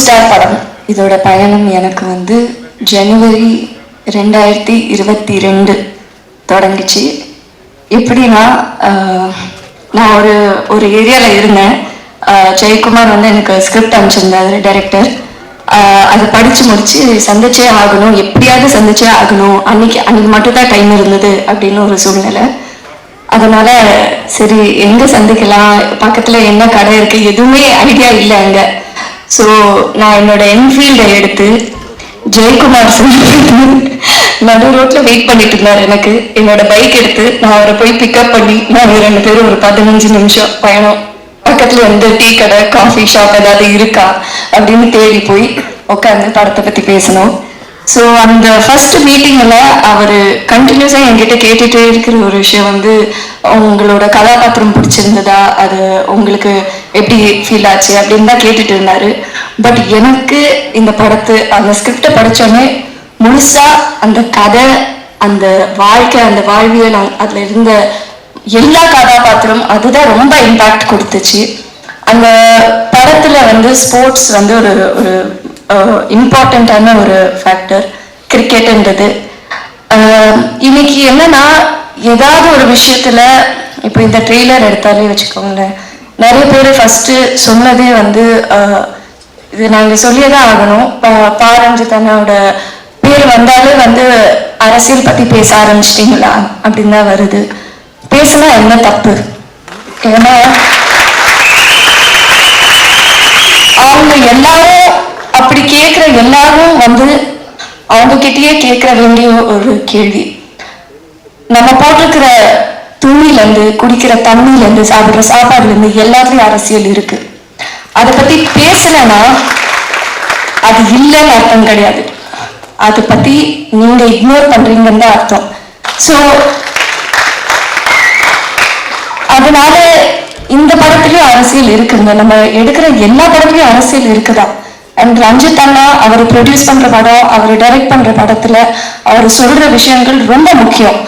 Star படம். இதோட பயணம் எனக்கு வந்து ஜனவரி ரெண்டாயிரத்தி இருபத்தி ரெண்டு தொடங்குச்சு. எப்படின்னா நான் ஒரு ஒரு ஏரியாவில் இருந்தேன். ஜெயக்குமார் வந்து எனக்கு ஸ்கிரிப்ட் அனுப்பிச்சிருந்தாரு டைரக்டர் அதை படித்து முடிச்சு சந்திச்சே ஆகணும். எப்படியாவது சந்திச்சே ஆகணும். அன்னைக்கு அன்னைக்கு மட்டும் தான் டைம் இருந்தது அப்படின்னு ஒரு சூழ்நிலை. அதனால சரி எங்கே சந்திக்கலாம்? பக்கத்தில் என்ன கடை இருக்குது எதுவுமே ஐடியா இல்லை அங்கே. ஸோ நான் என்னோட என்ஃபீல்டை எடுத்து ஜெயக்குமார் சார் நடு ரோட்ல வெயிட் பண்ணிட்டு இருந்தார் எனக்கு. என்னோட பைக் எடுத்து நான் அவரை போய் பிக்கப் பண்ணி நாங்க ரெண்டு பேரும் ஒரு பதினஞ்சு நிமிஷம் பயணம். பக்கத்துல வந்து டீ கடை காஃபி ஷாப் ஏதாவது இருக்கா அப்படின்னு தேடி போய் உட்காந்து படத்தை பத்தி பேசணும். ஸோ அந்த ஃபர்ஸ்ட் மீட்டிங்கில் அவர் கண்டினியூஸாக என்கிட்ட கேட்டுகிட்டே இருக்கிற ஒரு விஷயம் வந்து உங்களோட கதாபாத்திரம் பிடிச்சிருந்ததா? அது உங்களுக்கு எப்படி ஃபீல் ஆச்சு அப்படின்னு தான் கேட்டுட்டு இருந்தாரு. பட் எனக்கு இந்த படத்து அந்த ஸ்கிரிப்டை படித்தோடனே முழுசா அந்த கதை அந்த வாழ்க்கை அந்த வாழ்வியல் அ- அதுல இருந்த எல்லா கதாபாத்திரம் அதுதான் ரொம்ப இம்பாக்ட் கொடுத்துச்சு. அந்த படத்துல வந்து ஸ்போர்ட்ஸ் வந்து ஒரு ஒரு இம்பார்ட்டண்ட்டான ஒரு ஃபேக்டர் கிரிக்கெட்ன்றது இன்னைக்கு என்னன்னா ஏதாவது ஒரு விஷயத்துல இப்போ இந்த ட்ரெய்லர் எடுத்தாலே வச்சுக்கோங்களேன் நிறைய பேர் ஃபஸ்ட்டு சொன்னதே வந்து இது நாங்கள் சொல்லியே தான் ஆகணும் பாரஞ்சித் அண்ணாவோட பேர் வந்தாலே வந்து அரசியல் பற்றி பேச ஆரம்பிச்சிட்டிங்களா? அப்படின்னு தான் வருது. பேசினா என்ன தப்பு? ஏன்னா அவங்க எல்லாரும் அப்படி கேட்குற எல்லாரும் வந்து அவங்க கிட்டேயே கேட்க வேண்டிய ஒரு கேள்வி. நம்ம போட்டிருக்கிற துணில இருந்து குடிக்கிற தண்ணில இருந்து சாப்பிடுற சாப்பாடுல இருந்து எல்லாத்துலயும் அரசியல் இருக்கு. அதை பத்தி பேசலைன்னா அது இல்லைன்னு அர்த்தம் கிடையாது. அதை பத்தி நீங்க இக்னோர் பண்றீங்கன்னு தான் அர்த்தம். ஸோ அதனால இந்த படத்துலயும் அரசியல் இருக்குங்க. நம்ம எடுக்கிற எல்லா படத்துலயும் அரசியல் இருக்குதா அண்ட் ரஞ்சித் அண்ணா அவர் ப்ரொடியூஸ் பண்ற படம் அவர் டைரக்ட் பண்ற படத்துல அவர் சொல்ற விஷயங்கள் ரொம்ப முக்கியம்.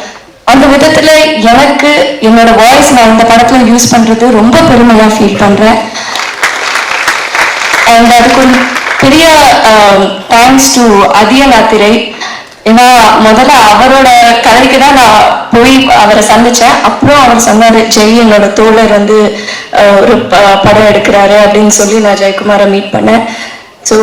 அந்த விதத்துல எனக்கு என்னோட வாய்ஸ் நான் இந்த படத்துல யூஸ் பண்றது ரொம்ப பெருமையா ஃபீல் பண்றேன். அண்ட் அதுக்கு ஒரு பெரிய தேங்க்ஸ் டு அதியநாத்திரை ஏன்னா முதல்ல அவரோட கதைக்கு தான் நான் போய் அவரை சந்திச்சேன். அப்புறம் அவர் சொன்னாரு ஜெய் என்னோட தோழர் வந்து ஒரு படம் எடுக்கிறாரு அப்படின்னு சொல்லி நான் ஜெயக்குமாரை மீட் பண்ணேன். ஸோ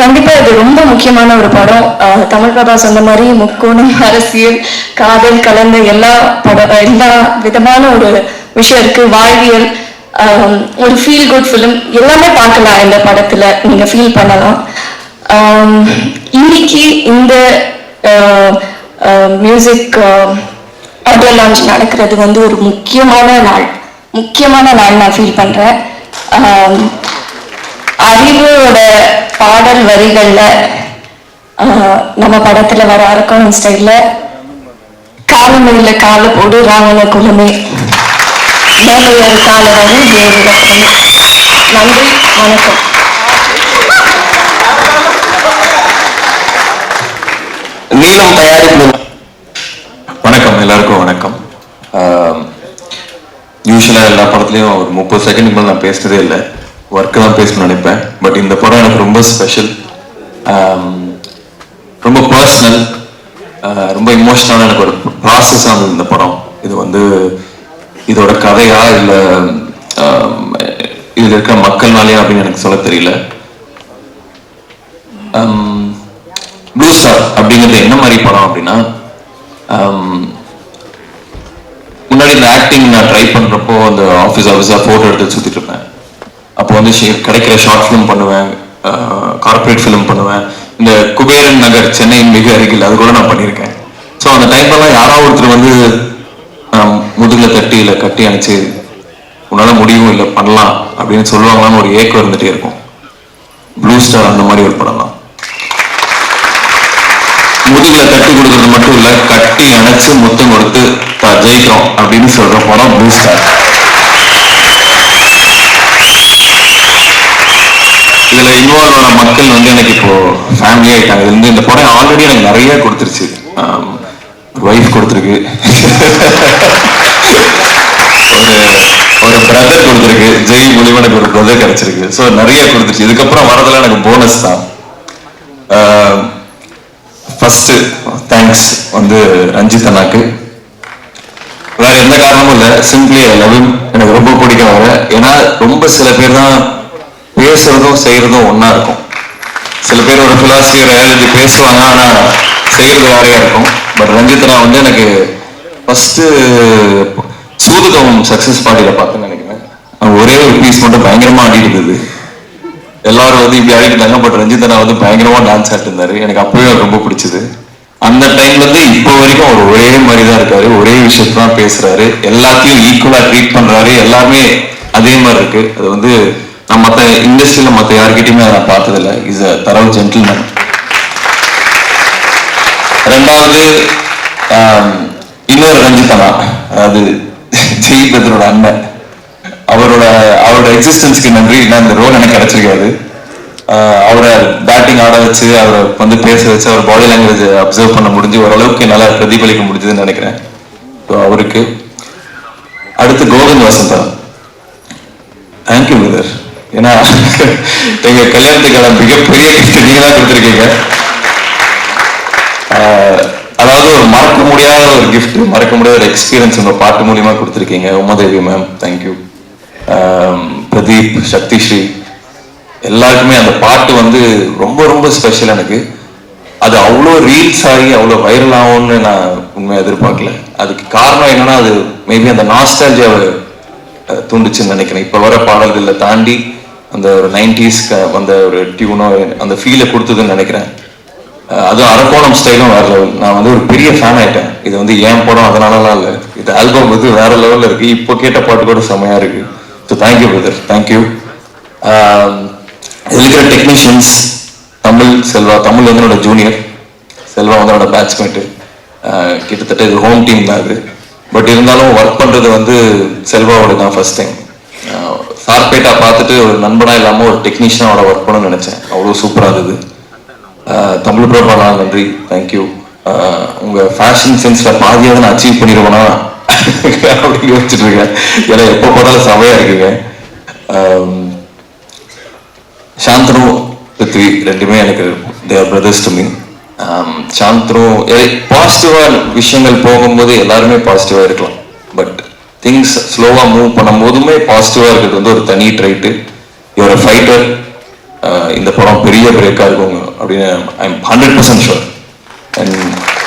கண்டிப்பாக இது ரொம்ப முக்கியமான ஒரு படம். தமிழ் பிரபா சொன்ன மாதிரி முக்கோணம் அரசியல் காதல் கலந்த எல்லா படம் எல்லா விதமான ஒரு விஷயம் இருக்கு. வாழ்வியல் ஒரு ஃபீல் குட் ஃபிலிம் எல்லாமே பார்க்கலாம் இந்த படத்தில். நீங்கள் ஃபீல் பண்ணலாம். இன்னைக்கு இந்த மியூசிக் ஆடியோ லான்ச் நடக்கிறது வந்து ஒரு முக்கியமான நாள். முக்கியமான நாள் நான் ஃபீல் பண்ணுறேன் அறிவோட பாடல் வரிகள்ல ஆஹ், நம்ம படத்துல வர அரக்கோணம் ஸ்டைல்ல காலமையில கால போடு ராவண குலமே. மேலையர் கால வரி ரத்னமே நன்றி வணக்கம். நீளம் தயாரிப்பு. வணக்கம் எல்லாருக்கும் வணக்கம். யூஸ்வலாக எல்லா படத்துலையும் ஒரு முப்பது செகண்ட் மேலே நான் பேசுனதே இல்லை. ஒர்க்கு தான் பேசணும்னு நினைப்பேன். பட் இந்த படம் எனக்கு ரொம்ப ஸ்பெஷல் um, ரொம்ப பர்சனல் uh, ரொம்ப இமோஷனலான எனக்கு ஒரு ப்ராசஸ் இருந்தது இந்த படம். இது வந்து இதோட கதையா இல்லை um, இதில் இருக்க மக்கள்னாலேயா அப்படின்னு எனக்கு சொல்ல தெரியல. Um, ப்ளூ ஸ்டார் அப்படிங்கிறது என்ன மாதிரி படம் அப்படின்னா முன்னாடி இந்த ஆக்டிங் நான் ட்ரை பண்ணுறப்போ அந்த ஆஃபீஸ் ஆஃபீஸாக ஃபோட்டோ எடுத்து சுற்றிட்டு இருப்பேன் அப்போ வந்து கிடைக்கிற ஷார்ட் ஃபிலிம் பண்ணுவேன் கார்ப்பரேட் ஃபிலிம் பண்ணுவேன். இந்த குபேரன் நகர் சென்னையின் மிக அருகில் அது கூட நான் பண்ணியிருக்கேன். ஸோ அந்த டைம்லலாம் யாராவது ஒருத்தர் வந்து முதுகில் தட்டி இல்லை கட்டி அணைச்சு உன்னால முடியும் இல்லை பண்ணலாம் அப்படின்னு சொல்லுவாங்களான்னு ஒரு ஏக்கம் இருந்துகிட்டே இருக்கும். ப்ளூ ஸ்டார் அந்த மாதிரி ஒரு படம் தான். முதுகுல தட்டி கொடுக்கறது மட்டும் இல்ல கட்டி அணைச்சு முத்தம் கொடுத்து ஜெயிக்கிறோம் அப்படின்னு சொல்ற படம் ப்ளூ ஸ்டார் இதுல இன்வால்வ் ஆன மக்கள் வந்து எனக்கு இப்போ ஃபேமிலி ஆயிட்டாங்க. இது வந்து இந்த படம் ஆல்ரெடி எனக்கு நிறைய கொடுத்துருச்சு. ஒய்ஃப் கொடுத்துருக்கு. ஒரு ஒரு பிரதர் கொடுத்துருக்கு. ஜெய் மூலியமா எனக்கு ஒரு பிரதர் கிடைச்சிருக்கு. ஸோ நிறைய கொடுத்துருச்சு. இதுக்கப்புறம் வரதெல்லாம் எனக்கு போனஸ் தான். ஃபர்ஸ்ட் தேங்க்ஸ் வந்து ரஞ்சித் அண்ணாக்கு. வேற எந்த காரணமும் இல்லை. சிம்பிளி ஐ லவ் எனக்கு ரொம்ப பிடிக்கும் அவரை. ஏன்னா ரொம்ப சில பேர் தான் பேசுறதும் செய்யறதும் ஒன்னா இருக்கும். சில பேர் ஒரு பிலாசபி ஒரு பேசுவாங்க ஆனா செய்யறது வேறையா இருக்கும். பட் ரஞ்சித்னா வந்து எனக்கு ஃபர்ஸ்ட் சூதுகம் சக்சஸ் பார்ட்டியில பார்த்தேன்னு நினைக்கிறேன். ஒரே ஒரு பீஸ் மட்டும் பயங்கரமா ஆடிட்டு இருந்தது எல்லாரும் வந்து இப்படி ஆடிக்கிட்டாங்க பட் ரஞ்சித் வந்து பயங்கரமா டான்ஸ் ஆட்டிருந்தாரு இருந்தாரு. எனக்கு அப்பவே அவர் ரொம்ப பிடிச்சது. அந்த டைம்ல இருந்து இப்போ வரைக்கும் அவர் ஒரே மாதிரி தான் இருக்காரு. ஒரே விஷயத்தை தான் பேசுறாரு. எல்லாத்தையும் ஈக்குவலா ட்ரீட் பண்றாரு. எல்லாமே அதே மாதிரி இருக்கு. அது வந்து நான் மற்ற இண்டஸ்ட்ரியில் மற்ற யார்கிட்டையுமே நான் பார்த்ததில்ல. இஸ் அ தரவு ஜென்டில்மேன் ரெண்டாவது இன்னொரு ரஞ்சிதனா அதாவது ஜெயிபத்ரோட அண்ணன். அவரோட அவரோட எக்ஸிஸ்டன்ஸ்க்கு நன்றி. நான் இந்த ரோல் எனக்கு கிடைச்சிருக்காது. அவரை பேட்டிங் ஆட வச்சு அவரை வந்து பேச வச்சு அவர் பாடி லாங்குவேஜ் அப்சர்வ் பண்ண முடிஞ்சு ஓரளவுக்கு நல்லா பிரதிபலிக்க முடிஞ்சதுன்னு நினைக்கிறேன். ஸோ அவருக்கு. அடுத்து கோவிந்த் வசந்தா தேங்க்யூ பிரதர் ஏன்னா எங்க கல்யாணத்துக்கான மிகப்பெரிய கிஃப்ட் நீங்க தான் கொடுத்துருக்கீங்க. ஆஹ் அதாவது ஒரு மறக்க முடியாத ஒரு கிஃப்ட் மறக்க முடியாத ஒரு எக்ஸ்பீரியன்ஸ் உங்க பாட்டு மூலியமா கொடுத்துருக்கீங்க. Umadevi ma'am thank you Pradeep Sakthi Sri எல்லாருக்குமே அந்த பாட்டு வந்து ரொம்ப ரொம்ப ஸ்பெஷல் எனக்கு. அது அவ்வளோ ரீல்ஸ் ஆகி அவ்வளோ வைரல் ஆகும்னு நான் உண்மையை எதிர்பார்க்கல. அதுக்கு காரணம் என்னன்னா அது மேபி அந்த நாஸ்டாலஜியாவை தூண்டுச்சுன்னு நினைக்கிறேன். இப்போ வர பாடல்களில் தாண்டி அந்த ஒரு நைன்டிஸ்க்கு அந்த ஒரு டியூனோ அந்த ஃபீலை கொடுத்ததுன்னு நினைக்கிறேன். அதுவும் அரக்கோணம் ஸ்டைலும் வேற லெவல் நான் வந்து ஒரு பெரிய ஃபேன் ஆயிட்டேன். இது வந்து ஏன் படம் அதனாலலாம் இல்லை. இது ஆல்பம் வந்து வேற லெவலில் இருக்கு. இப்போ கேட்ட பாட்டு கூட செமையா இருக்கு. ஸோ தேங்க்யூ பிரதர் தேங்க்யூ இதில் இருக்கிற டெக்னீஷியன்ஸ் தமிழ் செல்வா தமிழ் வந்து என்னோட ஜூனியர் செல்வா வந்து என்னோட பேட்ச்மேட்டு கிட்டத்தட்ட இது ஹோம் டீம் தான் அது. பட் இருந்தாலும் ஒர்க் பண்ணுறது வந்து செல்வாவோட தான் ஃபர்ஸ்ட் டைம் சார்பேட்டா பார்த்துட்டு ஒரு நண்பனா இல்லாமல் ஒரு டெக்னீஷியனோட ஒர்க் பண்ணணும்னு நினைச்சேன். அவ்வளோ சூப்பராக இருந்தது. தமிழ் பிரபா நன்றி. தேங்க்யூ உங்க ஃபேஷன் சென்ஸ்ல பாதியாக நான் அச்சீவ் பண்ணிடுவேனா அப்படின்னு யோசிச்சுட்டு இருக்கேன். ஏன்னா எப்போ போனாலும் செமையா இருக்குங்க. ஆம், சாந்தனு பிருத்வி ரெண்டுமே எனக்கு they're brothers to me Shanthanu பாசிட்டிவா விஷயங்கள் போகும்போது எல்லாருமே பாசிட்டிவா இருக்கலாம். திங்ஸ் ஸ்லோவாக மூவ் பண்ணும்போதுமே பாசிட்டிவாக இருக்கிறது வந்து ஒரு தனி ட்ரைட்டு இவர் ஃபைட்டர் இந்த படம் பெரிய பிரேக்காக இருக்கும் அப்படின்னு I am hundred percent sure and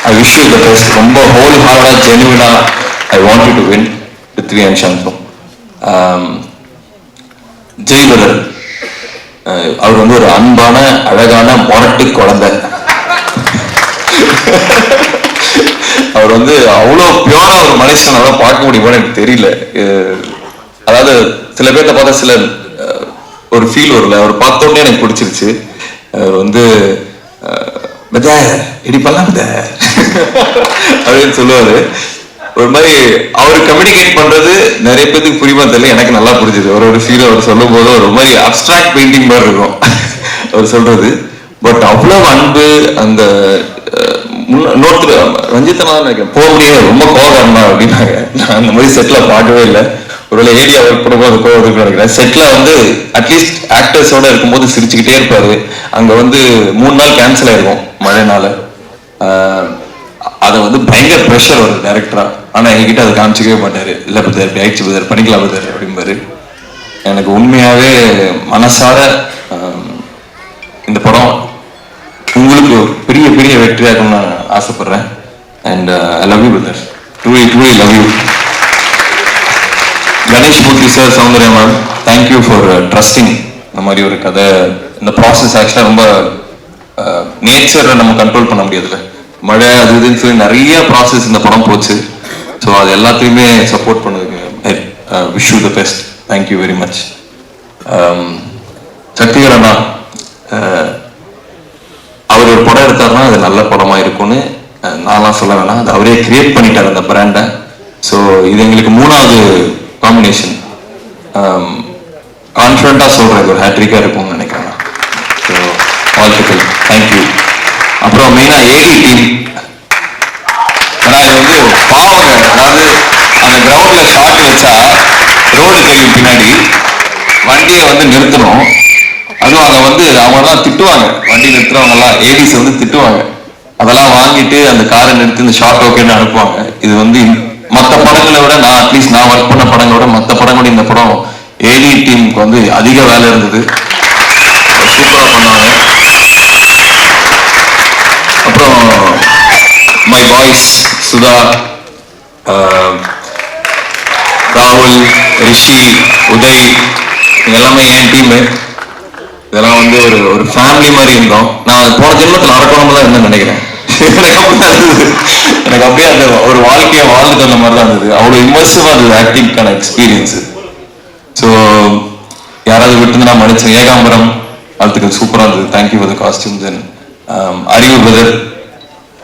I wish you the best ரொம்ப ஹோல் ஹார்டா ஜெனுவினா I want you to win Prithvi and Shanthanu Jai brother அவர் வந்து ஒரு அன்பான அழகான மொரட்டு குழந்தை. அவர் வந்து அவ்வளோ பியூரா ஒரு மனுஷனால பார்க்க முடியுமான்னு எனக்கு தெரியல. அதாவது சில பேர்த்த பார்த்தா சில ஒரு ஃபீல் வரல அவர் பார்த்த உடனே எனக்கு பிடிச்சிருச்சு. அவர் வந்து பதே இடி பண்ணலாம் அப்படின்னு சொல்லுவாரு. ஒரு மாதிரி அவர் கம்யூனிகேட் பண்றது நிறைய பேருக்கு புரியுமா தெரியல. எனக்கு நல்லா புரிஞ்சுது. ஒரு ஒரு ஃபீல் அவர் சொல்லும் போது ஒரு மாதிரி அப்டிராக்ட் பெயிண்டிங் மாதிரி இருக்கும். அவர் சொல்றது. பட் அவ்வளவு அன்பு அந்த இன்னொருத்தர் ரஞ்சித்தனா நினைக்கிறேன். போக முடியாது ரொம்ப கோவம் அப்படின்னாங்க. நான் அந்த மாதிரி செட்ல பார்க்கவே இல்லை. ஒருவேளை ஏரியா ஒர்க் பண்ணும்போது கோவம் இருக்குன்னு நினைக்கிறேன். செட்ல வந்து அட்லீஸ்ட் ஆக்டர்ஸோட இருக்கும்போது சிரிச்சுக்கிட்டே இருப்பாரு. அங்க வந்து மூணு நாள் கேன்சல் ஆயிருக்கும் மழைனால. அதை வந்து பயங்கர ப்ரெஷர் வரும் டேரக்டரா ஆனா என்கிட்ட அதை காமிச்சிக்கவே மாட்டாரு. இல்ல பதர் இப்படி ஆயிடுச்சு பதர் பண்ணிக்கலாம் பதர் அப்படிம்பாரு. எனக்கு உண்மையாவே மனசார இந்த படம் உங்களுக்கு ஒரு பெரிய பெரிய வெற்றியாக இருக்கும்னு நான் ஆசைப்படுறேன். And I love you brother truly truly love you Ganesh Moorthy sir Soundarya ma'am thank you for trusting இந்த மாதிரி ஒரு கதை. இந்த ப்ராசஸ் ஆக்சுவலாக ரொம்ப uh, நேச்சரை நம்ம கண்ட்ரோல் பண்ண முடியாதுல்ல. மழை அது இதுன்னு சொல்லி நிறைய ப்ராசஸ் இந்த படம் போச்சு. ஸோ அது எல்லாத்தையுமே சப்போர்ட் பண்ணதுக்கு wish you the best thank you very much சக்திகரண்ணா அண்ணா அஹ், அவர் ஒரு படம் எடுத்தாருன்னா அது நல்ல படமா இருக்கும்னு நான்லாம் சொல்ல வேணாம். அது அவரே கிரியேட் பண்ணிட்டார் அந்த பிராண்டை ஸோ இது எங்களுக்கு மூணாவது காம்பினேஷன் கான்ஃபிடண்டா சொல்கிறேன் ஒரு ஹேட்ரிக்கா இருக்கும்னு நினைக்கிறேன். ஸோ வாழ்த்துக்கள். தேங்க்யூ அப்புறம் மெயினா ஏடி டீம் ஏன்னா இது வந்து பாவங்க. அதாவது அந்த கிரவுண்ட்ல ஷாட் வச்சா ரோடு தெரியும் பின்னாடி. வண்டியை வந்து நிறுத்தணும். அதுவும் அதை வந்து அவங்கெல்லாம் திட்டுவாங்க. வண்டி நிறுத்துறவங்கெல்லாம் ஏடிஸ் வந்து திட்டுவாங்க. அதெல்லாம் வாங்கிட்டு அந்த காரை நிறுத்தி இந்த ஷார்ட் ஓகேன்னு அனுப்புவாங்க. இது வந்து மற்ற படங்களை விட நான் அட்லீஸ்ட் நான் ஒர்க் பண்ண படங்களை விட படங்களோட இந்த படம் ஏடி டீமுக்கு வந்து அதிக வேலை இருந்தது. சூப்பராக பண்ணாங்க அப்புறம் மை பாய்ஸ் சுதா ராகுல் ரிஷி உதய் எல்லாமே என் டீமு இதெல்லாம் வந்து ஒரு ஒரு ஃபேமிலி மாதிரி இருந்தோம். நான் போன ஜென்மத்தில் அரக்கணமா தான் நினைக்கிறேன். எனக்கு இருந்தது. எனக்கு அப்படியே அந்த ஒரு வாழ்க்கையை வாழ்ந்து அந்த மாதிரி தான் இருந்தது. அவ்வளோ இமர்சிவா இருந்தது ஆக்டிங்கான எக்ஸ்பீரியன்ஸ் ஸோ யாராவது விட்டுருந்தா மன்னிச்சு ஏகாம்பரம் அதுக்கு சூப்பராக இருந்தது. Thank you for the costumes and Arivu brother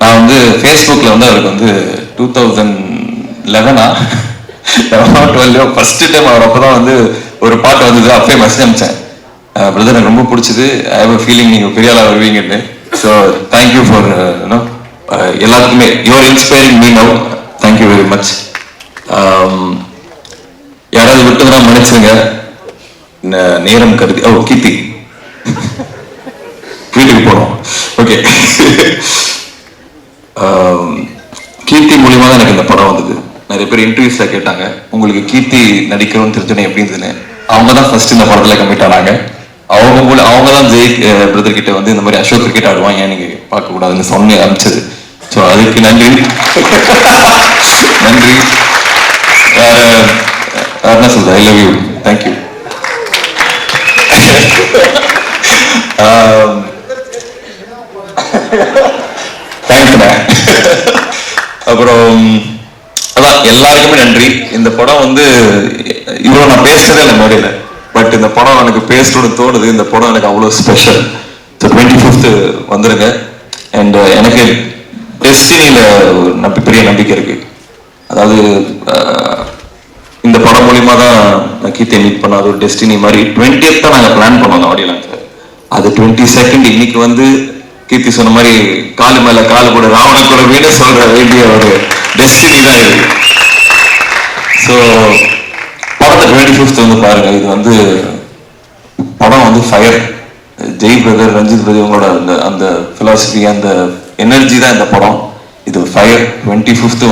நான் வந்து ஃபேஸ்புக்கில் வந்து அவருக்கு வந்து டூ தௌசண்ட் லெவனா டுவெல்லையோ ஃபர்ஸ்ட் டைம் அவர் அப்போ தான் வந்து ஒரு பாட்டு வந்தது. அப்பயே மெசேஜ் அனுப்பிச்சேன். Uh, பிரதர் எனக்கு ரொம்ப பிடிச்சது. ஐ ஹவ் ஃபீலிங் நீங்கள் பெரிய ஆளாக வருவீங்கன்னு. So thank you for you know எல்லாத்துக்குமே. Your inspiring me now thank you very much யாராவது விட்டுதுன்னா மன்னிச்சிருங்க. ந- நேரம் கருதி ஓ கீர்த்தி. வீட்டுக்கு போகிறோம் ஓகே um, கீர்த்தி மூலியமாக தான் எனக்கு இந்த படம் வந்தது. நிறைய பேர் இன்டர்வியூஸில் கேட்டாங்க. உங்களுக்கு கீர்த்தி நடிக்கணும்னு தெரிஞ்சுனே எப்படி இருந்ததுன்னு. அவங்க தான் ஃபர்ஸ்ட் இந்த படத்தில் கம்மிட் ஆனாங்க. அவங்க மூலம் அவங்க தான் ஜெய் பிரதர் கிட்ட வந்து இந்த மாதிரி அசோக் கிரிக்கெட் ஆடுவாங்க எனக்கு பார்க்க கூடாதுன்னு சொன்ன அனுப்பிச்சது. ஸோ அதுக்கு நன்றி. நன்றி. வேற என்ன சொல்ற I love you thank you தேங்க்ஸ்ண்ணே அப்புறம் அதான் எல்லாருக்குமே நன்றி. இந்த படம் வந்து இவ்வளவு நான் பேசுறதே இல்லை மேடையில பட் இந்த படம் எனக்கு பேசணும்னு தோணுது. இந்த படம் எனக்கு அவ்வளோ ஸ்பெஷல் ஸோ டுவெண்ட்டி ஃபிஃப்த்து வந்துருங்க அண்ட் uh, எனக்கு டெஸ்டினியில நம்பி பெரிய நம்பிக்கை இருக்கு. அதாவது uh, இந்த படம் மூலியமா தான் நான் கீர்த்தியை மீட் பண்ண அது ஒரு டெஸ்டினி மாதிரி டுவெண்ட்டியத் தான் நாங்கள் பிளான் பண்ணோம் ஆடியோ அது டுவெண்ட்டி செகண்ட் இன்னைக்கு வந்து கீர்த்தி சொன்ன மாதிரி காலு மேல காலு கூட ராவணன் கூட வீடு சொல்ற வேண்டிய ஒரு டெஸ்டினி தான் இது. ஸோ படத்தை டுவெண்ட்டி ஃபிஃப்த் வந்து பாருங்க. இது வந்து படம் வந்து fire Jai brother Ranjith brother இவங்களோட அந்த அந்த philosophy அந்த எனர்ஜி தான் இந்த படம். இது ஃபயர் டுவெண்ட்டி ஃபிஃப்த்து